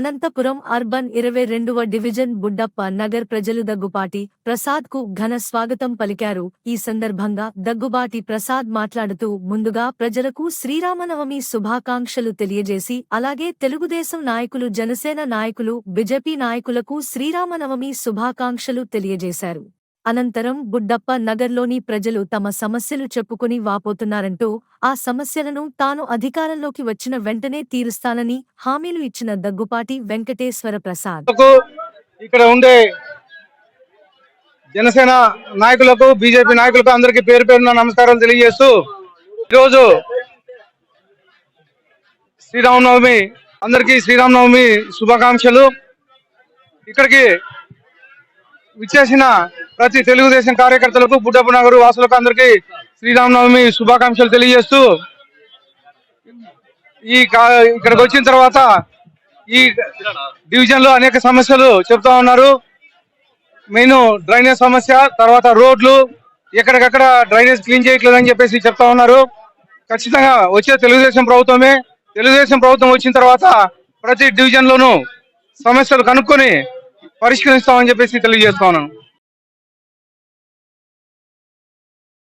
Anantapuram urban ఇరవై రెండవ division Buddappa Nagar ప్రజలు దగ్గుబాటి ప్రసాద్కు ఘన స్వాగతం పలికారు. ఈ సందర్భంగా దగ్గుబాటి ప్రసాద్ మాట్లాడుతూ ముందుగా ప్రజలకు శ్రీరామనవమి శుభాకాంక్షలు తెలియజేసి అలాగే తెలుగుదేశం నాయకులు జనసేన నాయకులు బిజెపి నాయకులకు శ్రీరామనవమి శుభాకాంక్షలు తెలియజేశారు. అనంతరం గుడ్డప్ప నగర్లోని ప్రజలు తమ సమస్యలు చెప్పుకుని వాపోతున్నారంటూ ఆ సమస్యలను తాను అధికారంలోకి వచ్చిన వెంటనే తీరుస్తానని హామీలు ఇచ్చిన దగ్గుపాటి వెంకటేశ్వర ప్రసాద్. ఇక్కడ ఉండే జనసేన నాయకులకు బీజేపీ నాయకులకు అందరికీ పేరు పేరున నమస్కారాలు తెలియజేస్తూ ఈరోజు శ్రీరామనవమి అందరికీ శ్రీరామనవమి శుభాకాంక్షలు. ఇక్కడికి విచ్చేసిన ప్రతి తెలుగుదేశం కార్యకర్తలకు బుడ్డపు నగరు వాసులకు అందరికీ శ్రీరామనవమి శుభాకాంక్షలు తెలియజేస్తూ ఈ ఇక్కడికి వచ్చిన తర్వాత ఈ డివిజన్లో అనేక సమస్యలు చెప్తా ఉన్నారు. మెయిన్ డ్రైనేజ్ సమస్య తర్వాత రోడ్లు ఎక్కడికక్కడ డ్రైనేజ్ క్లీన్ చేయట్లేదని చెప్పేసి చెప్తా ఉన్నారు. ఖచ్చితంగా వచ్చే తెలుగుదేశం ప్రభుత్వమే. తెలుగుదేశం ప్రభుత్వం వచ్చిన తర్వాత ప్రతి డివిజన్ లోనూ సమస్యలు కనుక్కొని పరిష్కరిస్తామని చెప్పేసి తెలియజేస్తా ఉన్నాను.